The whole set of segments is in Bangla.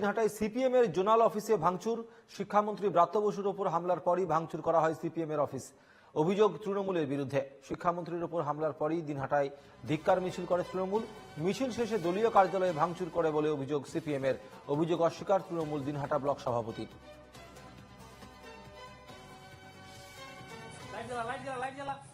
দিনহাটায় সিপিএম এর জোনাল অফিসে ভাঙচুর। শিক্ষামন্ত্রী ব্রাত্য বসুর ওপর হামলার পরই ভাঙচুর করা হয় সিপিএম এর অফিস। অভিযোগ তৃণমূলের বিরুদ্ধে। শিক্ষামন্ত্রীর ওপর হামলার পরই দিনহাটায় ধিক্কার মিছিল করে তৃণমূল। মিছিল শেষে দলীয় কার্যালয়ে ভাঙচুর করে বলে অভিযোগ সিপিএম এর। অভিযোগ অস্বীকার তৃণমূল দিনহাটা ব্লক সভাপতি। লাইট জ্বালা লাইট জ্বালা লাইট জ্বালা।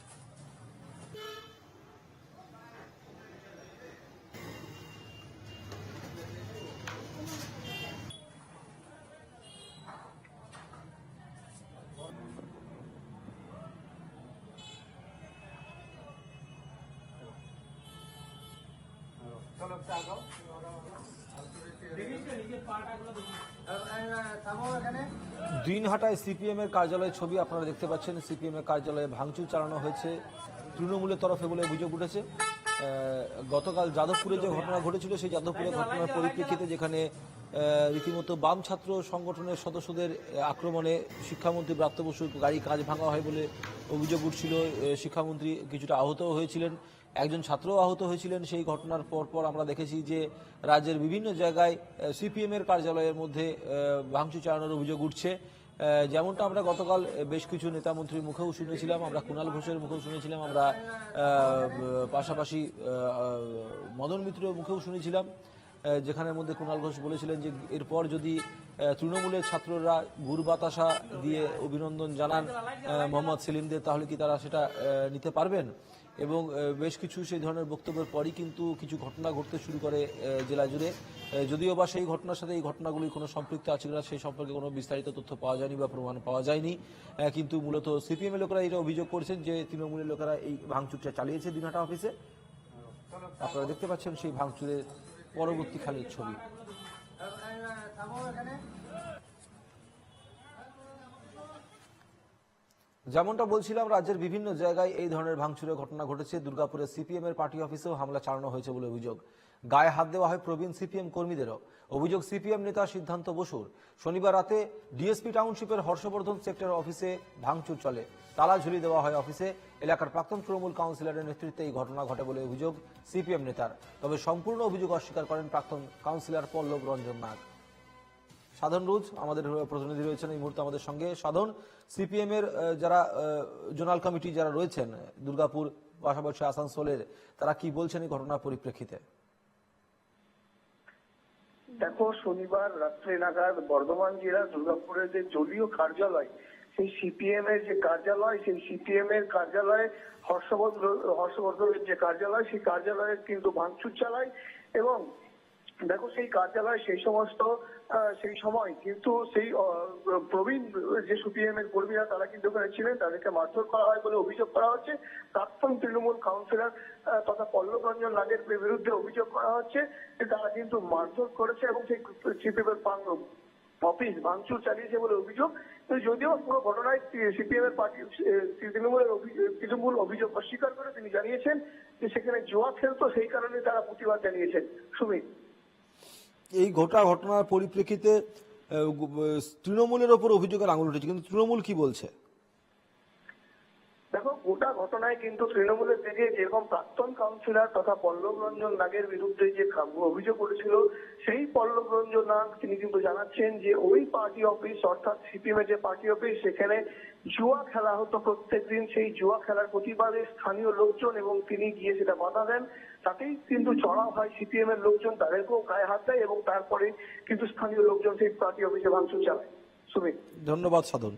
দিনহাটায় সিপিএম এর কার্যালয়ের ছবি আপনারা দেখতে পাচ্ছেন। সিপিএম এর কার্যালয়ে ভাঙচুর চালানো হয়েছে। তৃণমূলের তরফে বলে অভিযোগ উঠেছে। গতকাল যাদবপুরে যে ঘটনা ঘটেছিল, সেই যাদবপুরের ঘটনার পরিপ্রেক্ষিতে যেখানে রীতিমতো বাম ছাত্র সংগঠনের সদস্যদের আক্রমণে শিক্ষামন্ত্রী ব্রাত্য বসুর গাড়ি কাজ ভাঙা হয় বলে অভিযোগ উঠছিল। শিক্ষামন্ত্রী কিছুটা আহতও হয়েছিলেন। একজন ছাত্র আহত হয়েছিলেন। সেই ঘটনার পর পর আমরা দেখেছি যে রাজ্যের বিভিন্ন জায়গায় সিপিএম এর কার্যালয়ের মধ্যে ভাঙচুর চালানোর অভিযোগ উঠছে। যেমনটা আমরা গতকাল বেশ কিছু নেতা মন্ত্রীর মুখেও শুনেছিলাম, আমরা কুণাল ঘোষের মুখেও শুনেছিলাম, আমরা পাশাপাশি মদন মিত্রের মুখেও শুনেছিলাম। যেখানের মধ্যে কুণাল ঘোষ বলেছিলেন যে এরপর যদি তৃণমূলের ছাত্ররা গুড় বাতাসা দিয়ে অভিনন্দন জানান মোহাম্মদ সেলিমদের তাহলে কি তারা সেটা নিতে পারবেন? এবং বেশ কিছু সেই ধরনের বক্তব্যের পরই কিন্তু কিছু ঘটনা ঘটতে শুরু করে জেলা জুড়ে। যদিও বা সেই ঘটনার সাথে এই ঘটনাগুলির কোনো সম্পৃক্ত আছে কিনা সেই সম্পর্কে কোনো বিস্তারিত তথ্য পাওয়া যায়নি বা প্রমাণ পাওয়া যায়নি। কিন্তু মূলত সিপিএম এর লোকেরা এটা অভিযোগ করেছেন যে তৃণমূলের লোকেরা এই ভাঙচুরটা চালিয়েছে দিনহাটা অফিসে। আপনারা দেখতে পাচ্ছেন সেই ভাঙচুরের পরবর্তী খালের ছবি। যেমনটা বলছিলাম, রাজ্যের বিভিন্ন জায়গায় এই ধরনের ভাঙচুরের ঘটনা ঘটেছে। দুর্গাপুরের সিপিএম এর পার্টি অফিসেও হামলা চালানো হয়েছে বলে অভিযোগ। গায়ে হাত দেওয়া হয় প্রবীণ সিপিএম কর্মীদেরও। অভিযোগ, সিপিএম নেতা সিদ্ধান্ত বসুর। শনিবার রাতে ডিএসপি টাউনশিপের হর্ষবর্ধন সেক্টর অফিসে ভাঙচুর চলে। তালা ঝুলিয়ে দেওয়া হয় অফিসে। এলাকার প্রাক্তন তৃণমূল কাউন্সিলরের নেতৃত্বে এই ঘটনা ঘটে বলে অভিযোগ সিপিএম নেতার। তবে সম্পূর্ণ অভিযোগ অস্বীকার করেন প্রাক্তন কাউন্সিলর পল্লব রঞ্জন নাগ। সাধন রুজ আমাদের প্রতিনিধি রয়েছেন এই মুহূর্তে আমাদের সঙ্গে। সাধন, সিপিএম এর যারা জোনাল কমিটি যারা রয়েছেন, দুর্গাপুর, পাশাপাশি আসানসোলের, তারা কি বলছেন এই ঘটনার পরিপ্রেক্ষিতে? দেখো, শনিবার রাত্রে নাগাদ বর্ধমান জেলা দুর্গাপুরের যে দলীয় কার্যালয়, সেই সিপিএম এর যে কার্যালয়, সেই সিপিএম এর কার্যালয়ে হর্ষবর্ধন হর্ষবর্ধনের যে কার্যালয়, সেই কার্যালয়ে কিন্তু ভাঙচুর চালায় এবং দেখো সেই কার্যালয় সেই সমস্ত সেই সময় কিন্তু সেই প্রবীণ যে সিপিএম এর কর্মীরা তারা কিন্তু ওখানে ছিলেন, তাদেরকে মারধর করা হয় বলে অভিযোগ করা হচ্ছে। প্রাক্তন তৃণমূল কাউন্সিলর তথা পল্লব রঞ্জন নাগের বিরুদ্ধে অভিযোগ করা হচ্ছে যে তারা কিন্তু মারধর করেছে এবং সেই সিপিএম এর অফিস ভাঙচুর চালিয়েছে বলে অভিযোগ। যদিও পুরো ঘটনায় সিপিএম এর পার্টি তৃণমূলের তৃণমূল অভিযোগ অস্বীকার করে তিনি জানিয়েছেন যে সেখানে জোয়া খেলতো, সেই কারণে তারা প্রতিবাদ জানিয়েছেন। সুমিত। এই ঘটা ঘটনার পরিপ্রেক্ষিতে তৃণমূলের ওপর অভিযোগের আঙুল উঠেছে। কিন্তু তৃণমূল কি বলছে? দেখো, গোটা ঘটনায় কিন্তু তৃণমূলের থেকে যেরকম প্রাক্তন কাউন্সিলর তথা পল্লব রঞ্জন নাগের বিরুদ্ধে যে অভিযোগ উঠেছিল সেই পল্লব রঞ্জন নাগ তিনি কিন্তু জানাচ্ছেন যে ওই পার্টি অফিস অর্থাৎ সিপিএম এর যে পার্টি অফিস সেখানে জুয়া খেলা হতো প্রত্যেকদিন সেই জুয়া খেলার প্রতিবাদে স্থানীয় লোকজন এবং তিনি গিয়ে সেটা বাধা দেন। তাতেই কিন্তু চড়া হয় সিপিএম এর লোকজন, তাদেরকেও গায়ে হাত দেয় এবং তারপরে কিন্তু স্থানীয় লোকজন সেই পার্টি অফিসে ভাঙচুর চালায়। সুমিত। ধন্যবাদ সাধন।